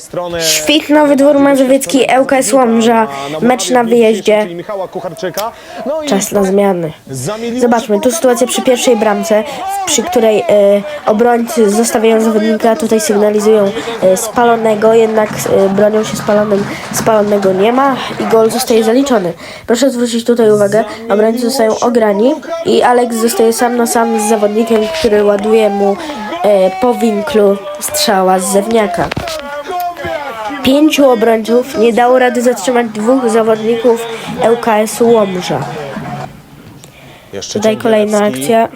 Stronę Świt Nowy Dwór Mazowiecki, ŁKS Łomża, mecz na wyjeździe. Czas na zmiany. Zobaczmy, tu sytuacja przy pierwszej bramce, przy której e, obrońcy zostawiają zawodnika, tutaj sygnalizują e, spalonego, jednak e, bronią się spalonym, spalonego nie ma i gol zostaje zaliczony. Proszę zwrócić tutaj uwagę, obrońcy zostają ograni i Alex zostaje sam na sam z zawodnikiem, który ładuje mu e, po winklu strzała z zewniaka. Pięciu obrońców nie dało rady zatrzymać dwóch zawodników ŁKS-u Łomża. Tutaj kolejna akcja.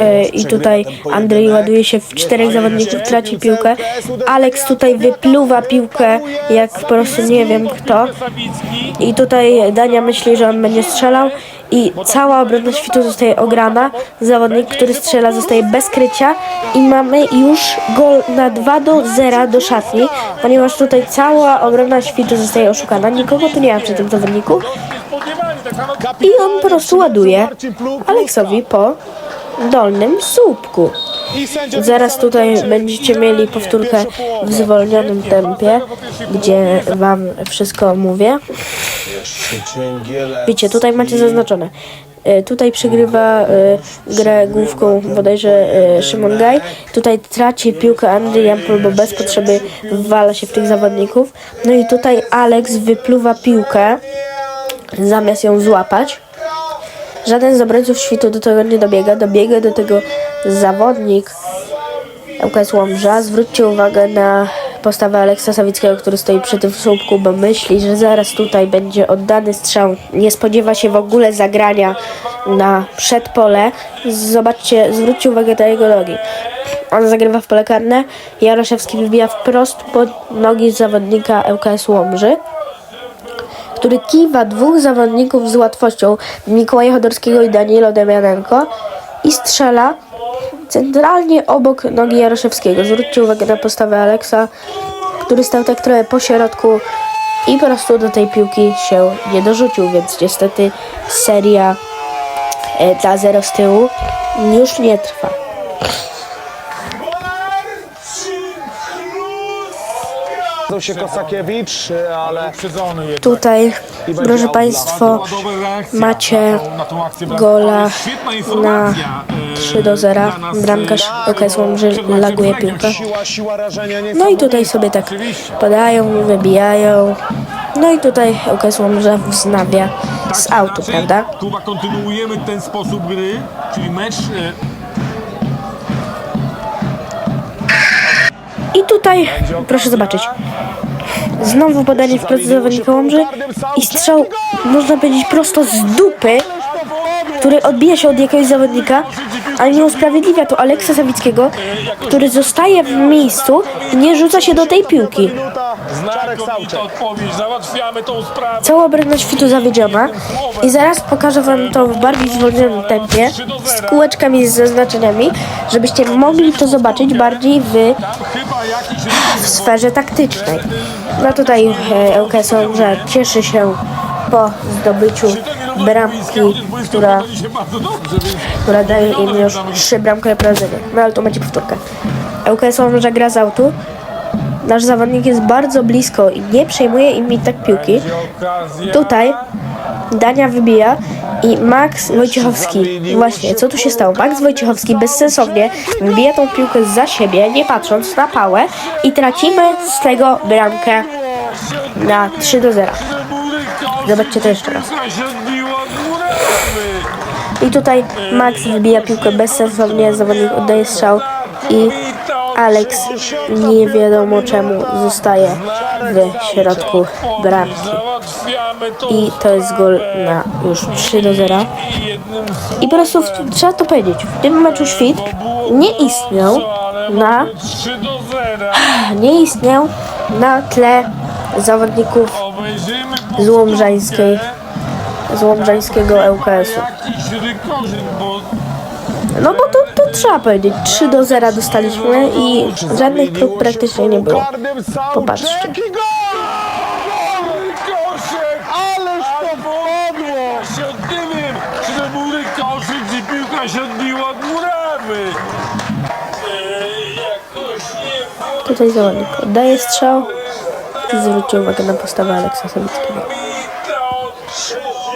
E, I tutaj Andrzej ładuje się w czterech zawodników, traci piłkę. Alex tutaj wypluwa piłkę, jak po prostu nie wiem kto. I tutaj Dania myśli, że on będzie strzelał. I cała obrona świtu zostaje ograna. Zawodnik, który strzela, zostaje bez krycia. I mamy już gol na 2 do 0 do szatni, ponieważ tutaj cała obrona świtu zostaje oszukana. Nikogo tu nie ma przy tym zawodniku. I on po prostu ładuje Aleksowi po dolnym słupku. Zaraz tutaj będziecie mieli powtórkę w zwolnionym tempie, gdzie wam wszystko mówię. Wiecie, tutaj macie zaznaczone. E, Tutaj przygrywa e, grę główką bodajże e, Szymon Gaj. Tutaj traci piłkę Andrzej Jampol, bo bez potrzeby wwala się w tych zawodników. No i tutaj Alex wypluwa piłkę zamiast ją złapać. Żaden z obrońców świtu do tego nie dobiega. Dobiega do tego zawodnik ŁKS Łomża. Zwróćcie uwagę na postawę Aleksa Sawickiego, który stoi przy tym słupku, bo myśli, że zaraz tutaj będzie oddany strzał. Nie spodziewa się w ogóle zagrania na przedpole. Zobaczcie, zwróćcie uwagę na jego nogi. On zagrywa w pole karne. Jaroszewski wybija wprost pod nogi zawodnika ŁKS Łomży który kiwa dwóch zawodników z łatwością, Mikołaja Chodorskiego i Daniela Demianenko i strzela centralnie obok nogi Jaroszewskiego. Zwróćcie uwagę na postawę Aleksa, który stał tak trochę po środku i po prostu do tej piłki się nie dorzucił, więc niestety seria e, dla zero z tyłu już nie trwa. Zgadzał się Kosakiewicz, ale Tutaj, proszę Państwo, macie gola na 3 do 0. Bramkarz ŁKS Łomży laguje piłkę. No i tutaj sobie tak podają, wybijają. No i tutaj ŁKS Łomża wznawia z autu, prawda? Kuba, kontynuujemy ten sposób gry, czyli mecz I tutaj, proszę zobaczyć, znowu podanie w pracy zawodnika Łomży i strzał, można powiedzieć, prosto z dupy, który odbija się od jakiegoś zawodnika, ale nie usprawiedliwia to Aleksa Sawickiego, który zostaje w miejscu i nie rzuca się do tej piłki. Cała obrona świtu zawiedziona i zaraz pokażę wam to w bardziej zwolnionym tempie z kółeczkami z zaznaczeniami, żebyście mogli to zobaczyć bardziej w, w sferze taktycznej. No tutaj e, ŁKS że cieszy się po zdobyciu bramki, która, która daje im już trzy bramkowe prowadzenie. No ale tu macie powtórkę. ŁKS że gra z autu. Nasz zawodnik jest bardzo blisko i nie przejmuje im i tak piłki. Tutaj Dania wybija i Max Wojciechowski. Właśnie, co tu się stało? Max Wojciechowski bezsensownie wybija tą piłkę za siebie, nie patrząc na pałę i tracimy z tego bramkę na 3 do 0. Zobaczcie to jeszcze raz. Piłka się odbiła od murawy. I tutaj Max wybija piłkę bezsensownie, zawodnik oddaje strzał i Alex nie wiadomo czemu zostaje w środku bramki. I to jest gol na już 3 do 0. jednym I po prostu trzeba to powiedzieć. W tym meczu świt nie istniał na, 3 do 0. nie istniał na tle zawodników z Łomżańskiej, z Łomżańskiego ŁKS-u. No bo to, to trzeba powiedzieć. 3 do 0 dostaliśmy i żadnych prób praktycznie nie było. Popatrzcie. się odbiła od murawy. Tutaj zawodnik oddaje strzał i zwrócił uwagę na postawę Aleksa Sawickiego.